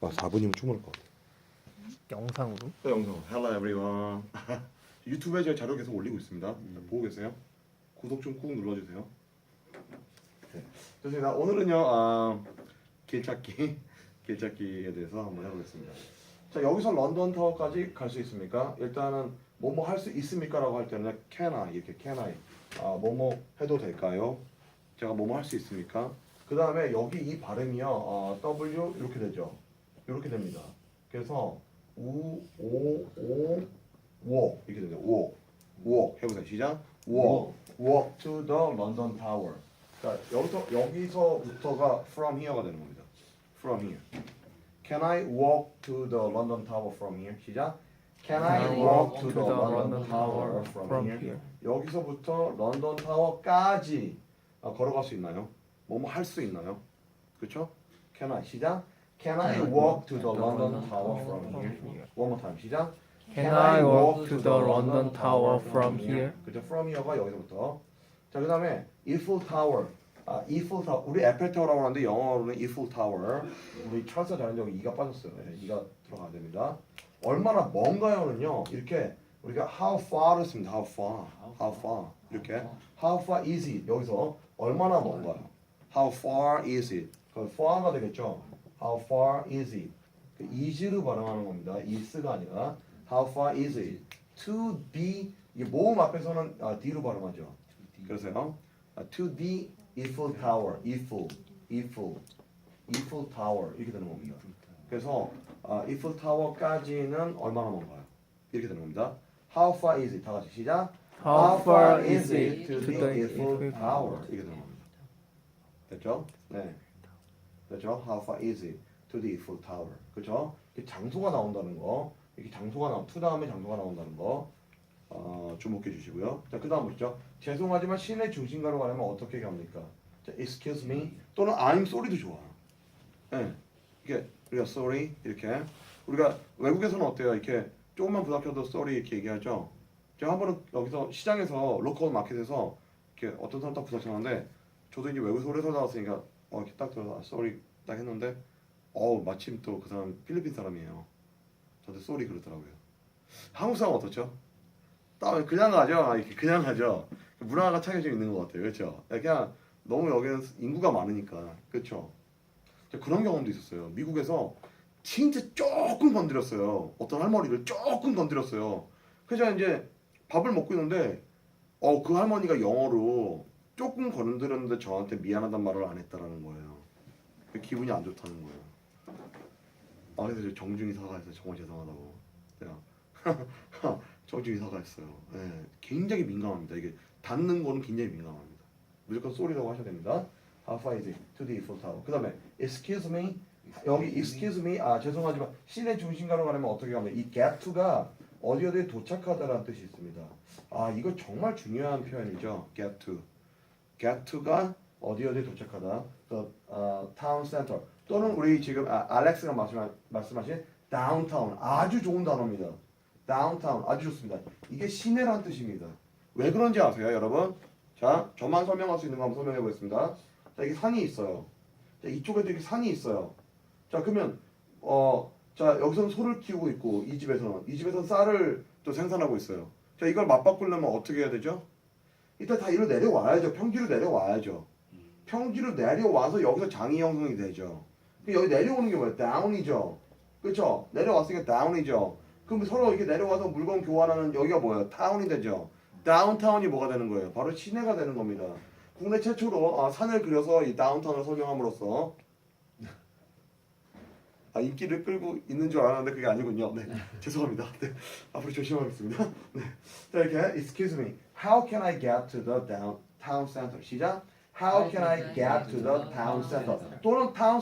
아 4분이면 충분할 것 같아. 영상으로? 또 영상. Hello everyone. 유튜브에 제가 자료 계속 올리고 있습니다. 보고 계세요? 구독 좀 꾹 눌러주세요. 네. 좋습니다. 오늘은요 아, 길찾기 길찾기에 대해서 한번 해보겠습니다. 자 여기서 런던 타워까지 갈 수 있습니까? 일단은 뭐뭐 할 수 있습니까라고 할 때는 can I 이렇게 can I 아, 뭐뭐 해도 될까요? 제가 뭐뭐 할 수 있습니까? 그 다음에 여기 이 발음이요 어, W 이렇게 되죠. 이렇게 됩니다. 그래서 우, 오, 오, walk 이렇게 되죠. walk, walk 해보세요. 시작. walk, walk to the London Tower. 자 여기서 여기서부터가 from here가 되는 겁니다. from here. Can I walk to the London Tower from here? 시작. Can I walk to the London Tower from here? 여기서부터 런던 타워까지 아, 걸어갈 수 있나요? 뭐뭐 할 수 있나요? 그렇죠? Can I 시작. Can I walk to the London Tower from here? One more time 시작. Can I walk to the London Tower from here? 그죠? From here가 여기서부터. 자 그다음에 Eiffel Tower. 아 Eiffel Tower. 우리 에펠 타워라고 하는데 영어로는 Eiffel Tower. 우리 찰스 자는 적이 이가 빠졌어요. 네, 이가 들어가야 됩니다. 얼마나 먼가요는요. 이렇게 우리가 how far를 씁니다. How far. How far. 이렇게 how far is it 여기서 얼마나 먼가요? How far is it? 그 far가 되겠죠. How far is it? 그 is를 발음하는 겁니다. is가 아니라 how far is it? To the 이게 모음 앞에서는 아, d로 발음하죠. 그래서요. 아, to the Eiffel Tower, Eiffel, Eiffel, Eiffel Tower 이렇게 되는 겁니다. 그래서 아, Eiffel Tower까지는 얼마나 먼가요? 이렇게 되는 겁니다. How far is it? 다 같이 시작. How far is it to the Eiffel Tower? 이게 되는 겁니다. 됐죠? 네. 됐죠? How far is it to the Eiffel Tower? 그죠? 이렇게 장소가 나온다는 거, 이렇게 장소가 나온, to 다음에 장소가 나온다는 거 어, 주목해 주시고요. 자, 그 다음 보시죠. 죄송하지만 시내 중심가로 가려면 어떻게 갑니까? 자, excuse me 또는 I'm sorry도 좋아. 예. 이게 우리가 sorry 이렇게 우리가 외국에서는 어때요? 이렇게 조금만 부닥쳐도 sorry 이렇게 얘기하죠. 제가 한 번은 여기서 시장에서 로컬 마켓에서 이렇게 어떤 사람 딱 부닥쳤는데 저도 이제 외국에서 오래 살다 왔으니까 어, 이렇게 딱 들어서 아, sorry 딱 했는데 어 마침 또 그 사람 필리핀 사람이에요. 저한테 sorry 그러더라고요. 한국 사람 어떻죠? 딱 그냥 가죠. 아, 이렇게 그냥 가죠. 문화가 차이가 좀 있는 것 같아요. 그렇죠? 그냥 너무 여기는 인구가 많으니까 그렇죠. 그런 경험도 있었어요. 미국에서 진짜 조금 건드렸어요. 어떤 할머니를 조금 건드렸어요. 그래서 이제 밥을 먹고 있는데 어 그 할머니가 영어로 조금 건드렸는데 저한테 미안하단 말을 안 했다라는 거예요. 그 기분이 안 좋다는 거예요. 아 그래서 정중히 사과했어요. 정말 죄송하다고. 그냥 정중히 사과했어요. 예, 굉장히 민감합니다. 이게 닿는 거는 굉장히 민감합니다. 무조건 쏘리라고 하셔야 됩니다. How far is it to the Eiffel Tower? 그 다음에 excuse me 여기 excuse me 아 죄송하지만 시내 중심가로 가려면 어떻게 가면 이 get to가 어디 어디에 도착하다라는 뜻이 있습니다. 아 이거 정말 중요한 표현이죠. get to get to가 어디 어디에 도착하다. The uh, town center 또는 우리 지금 아, 알렉스가 말씀하, 말씀하신 downtown 아주 좋은 단어입니다. downtown 아주 좋습니다. 이게 시내란 뜻입니다. 왜 그런지 아세요, 여러분? 자, 저만 설명할 수 있는 거 한번 설명해 보겠습니다. 자, 이게 산이 있어요. 자, 이쪽에도 이렇게 산이 있어요. 자, 그러면 어, 자, 여기서는 소를 키우고 있고 이 집에서는 이 집에서는 쌀을 또 생산하고 있어요. 자, 이걸 맞바꾸려면 어떻게 해야 되죠? 일단 다 이리로 내려와야죠. 평지로 내려와야죠. 평지로 내려와서 여기서 장이 형성이 되죠. 여기 내려오는 게 뭐예요? 다운이죠. 그렇죠? 내려왔으니까 다운이죠. 그럼 서로 이렇게 내려와서 물건 교환하는 여기가 뭐예요? 타운이 되죠. 다운타운이 뭐가 되는 거예요? 바로 시내가 되는 겁니다. 국내 최초로 아, 산을 그려서 이 다운타운을 설명함으로써 아, 인기를 끌고 있는 줄 알았는데 그게 아니군요. 네, 죄송합니다. 네, 앞으로 조심하겠습니다. 네, 자 이렇게 excuse me, how can I get to the down town center? 시작. How can I get to the town center? 또는 town